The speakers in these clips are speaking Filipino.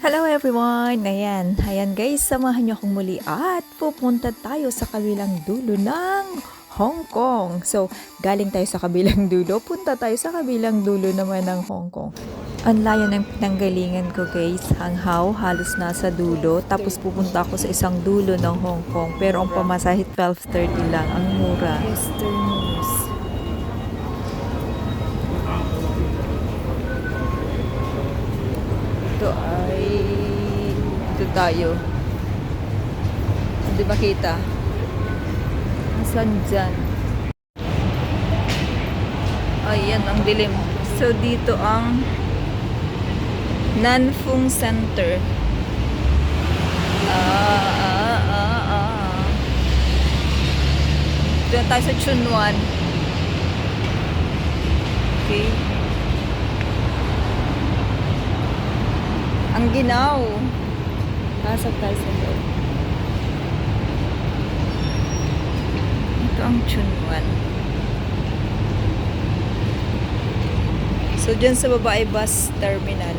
Hello everyone! Ayan, ayan guys, samahan niyo akong muli at pupunta tayo sa kabilang dulo ng Hong Kong. So, galing tayo sa kabilang dulo, punta tayo sa kabilang dulo naman ng Hong Kong. Ang layo ng pinanggalingan ko guys, hanghaw, halos nasa dulo. Tapos pupunta ako sa isang dulo ng Hong Kong. Pero ang pamasahit 12.30 lang, ang mura. Western tayo. Hindi makita. Asan dyan? Ayan, ang dilim. So, dito ang Nanfung Center. Ah, ah, ah, ah. Dito na tayo sa Chunwan. Okay. Ang ginaw. Pasok tayo sa loob. Ito ang Chunwan. So, dyan sa baba ay bus terminal.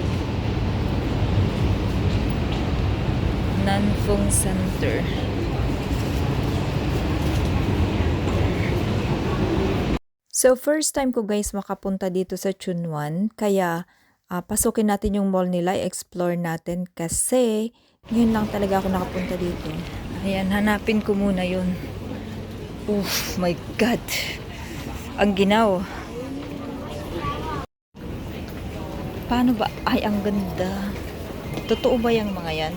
Nanfung Center. So, first time ko guys makapunta dito sa Chunwan. Kaya, ah, pasukin natin yung mall nila, explore natin. Kasi, ngayon lang talaga ako nakapunta dito. Ayan, hanapin ko muna yun. Oof, my God. Ang ginaw. Paano ba? Ay, ang ganda. Totoo ba yung mga yan?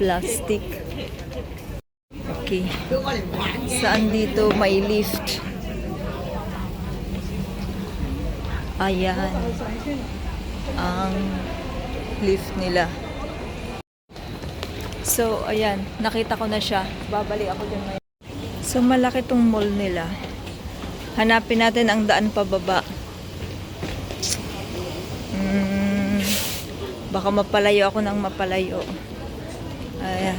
Plastic. Okay. Saan dito may lift? Ayan. Ang lift nila. So, ayan. Nakita ko na siya. Babalik ako dyan ngayon. So, malaki tong mall nila. Hanapin natin ang daan pababa. Mm, baka mapalayo ako ng mapalayo. Ayan.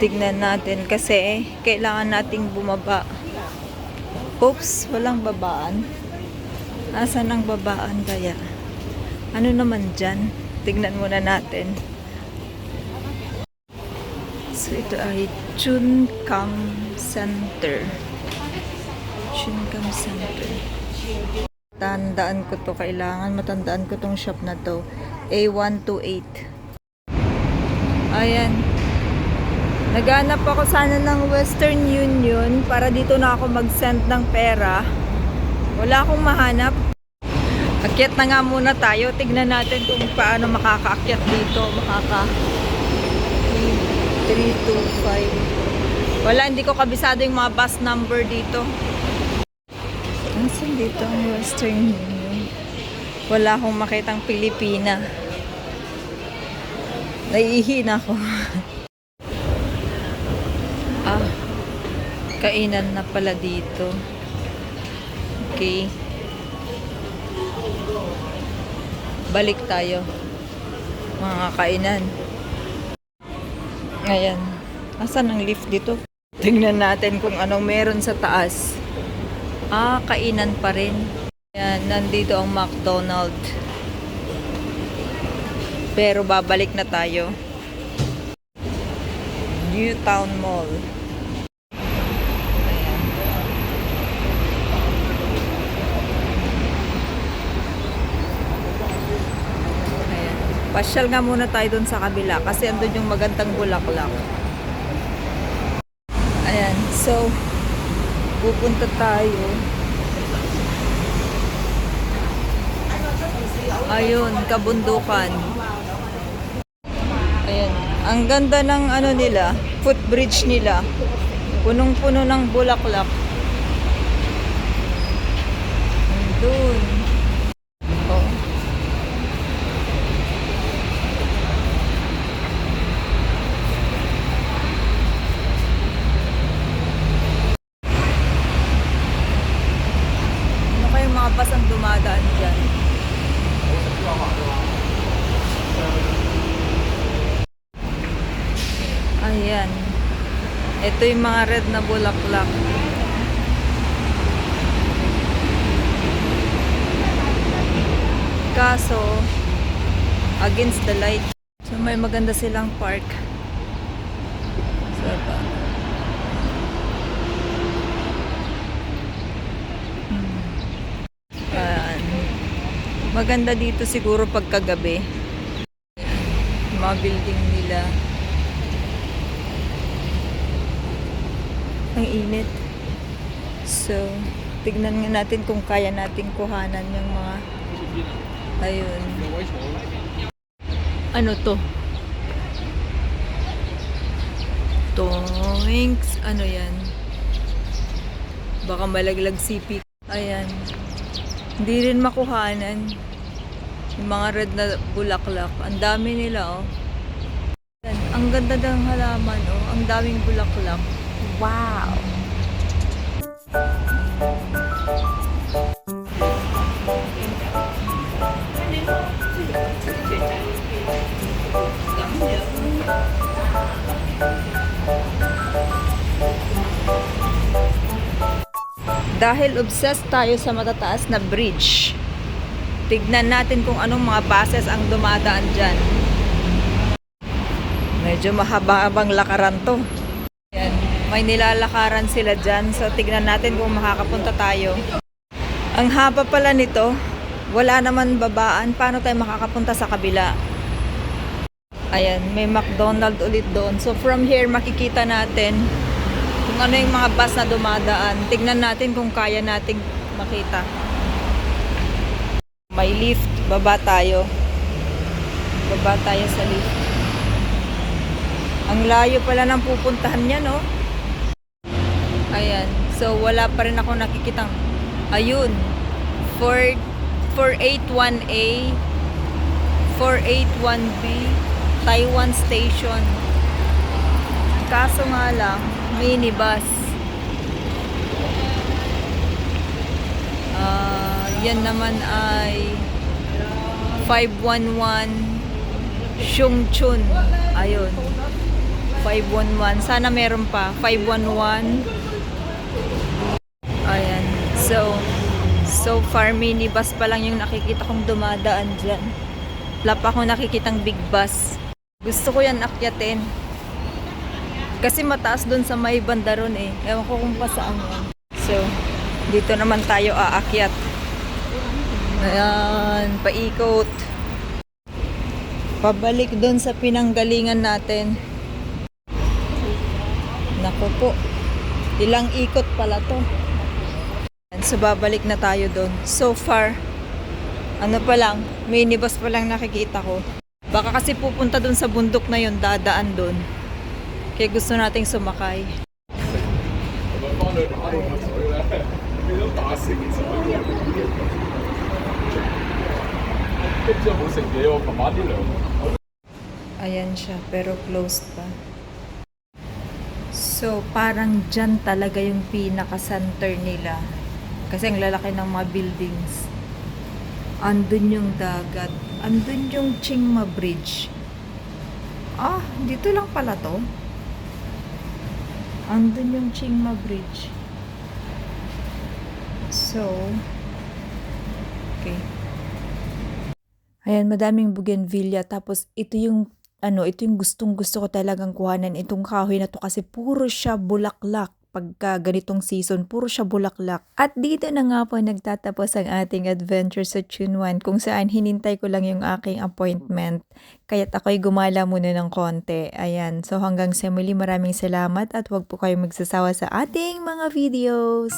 Tignan natin kasi kailangan nating bumaba. Oops, walang babaan. Asan ang babaan kaya? Ano naman dyan? Tignan muna natin. So ito ay Chunkang Center. Chunkang Center. Tandaan ko to kailangan matandaan ko tong shop na to. A128. Ayan. Naghanap ako sana ng Western Union para dito na ako mag-send ng pera. Wala akong mahanap. Akyat na nga muna tayo. Tignan natin kung paano makakaakyat dito. Makaka 325. Wala, hindi ko kabisado yung mga bus number dito. Nasaan dito ang Western Union? Wala akong makitang Pilipina. Naiihin ako. ah, kainan na pala dito. Okay. Balik tayo. Mga kainan. Ayan. Asan ang lift dito? Tingnan natin kung anong meron sa taas. Ah, kainan pa rin. Ayan, nandito ang McDonald. Pero babalik na tayo. New Town Mall. Ayan. Ayan. Pasyal nga muna tayo dun sa kabila kasi andun yung magandang bulaklak. Ayan. So, pupunta tayo. Ayun, kabundukan. Ayan. Ang ganda ng ano nila, footbridge nila. Punong-puno ng bulaklak. Andun. Oh. Ano kayong mga bus ang dumadaan dyan? Ayan. Ito yung mga red na bulaklak. Kaso, against the light. So may maganda silang park. So, ba? Hmm. Maganda dito siguro pagkagabi. Mga building nila. Ang init. So, tignan nga natin kung kaya nating kuhanan yung mga ayun. Ano to? Toinks. Ano yan? Baka malaglag CP. Ayan. Hindi rin makuhanan. Yung mga red na bulaklak. Ang dami nila, oh. Ang ganda ng halaman, oh. Ang daming bulaklak. Wow! Dahil obsessed tayo sa matataas na bridge, tignan natin kung anong mga buses ang dumadaan dyan. Medyo mahaba-habang lakaran to. May nilalakaran sila dyan, so tignan natin kung makakapunta tayo. Ang haba pala nito, wala naman babaan. Paano tayo makakapunta sa kabila? Ayan, may McDonald ulit doon. So from here, makikita natin kung ano yung mga bus na dumadaan. Tignan natin kung kaya nating makita. May lift. Baba tayo. Baba tayo sa lift. Ang layo pala ng pupuntahan niya, no? Ayan. So, wala pa rin ako nakikitang. Ayun. 4, 481A, 481B, Taiwan Station. Kaso nga lang, minibus. Ah, yan naman ay 511 Shungchun. Ayun. 511. Sana meron pa. 511. So, so far minibus pa lang yung nakikita kong dumadaan dyan. Wala pa akong nakikitang big bus. Gusto ko yan akyatin. Kasi mataas doon sa may banda eh. Ewan ko kung pa saan yan. So, dito naman tayo aakyat. Ayan, paikot. Pabalik doon sa pinanggalingan natin. Naku po. Ilang ikot pala to. So babalik na tayo doon. So far, ano pa lang, minibus pa lang nakikita ko. Baka kasi pupunta doon sa bundok na yon dadaan doon. Kaya gusto nating sumakay. Ayan siya, pero closed pa. So, parang dyan talaga yung pinaka-center nila. Kasi ang lalaki ng mga buildings. Andun yung dagat. Andun yung Chingma Bridge. Ah, dito lang pala to. Andun yung Chingma Bridge. So, okay. Ayan, madaming bougainvillea. Tapos, ito yung, ano, ito yung gustong gusto ko talagang kuhanan. Itong kahoy na to kasi puro siya bulaklak. Pagka ganitong season, puro siya bulaklak. At dito na nga po nagtatapos ang ating adventure sa Chunwan kung saan hinintay ko lang yung aking appointment. Kaya't ako'y gumala muna ng konti. Ayan, so hanggang sa muli maraming salamat at huwag po kayong magsasawa sa ating mga videos.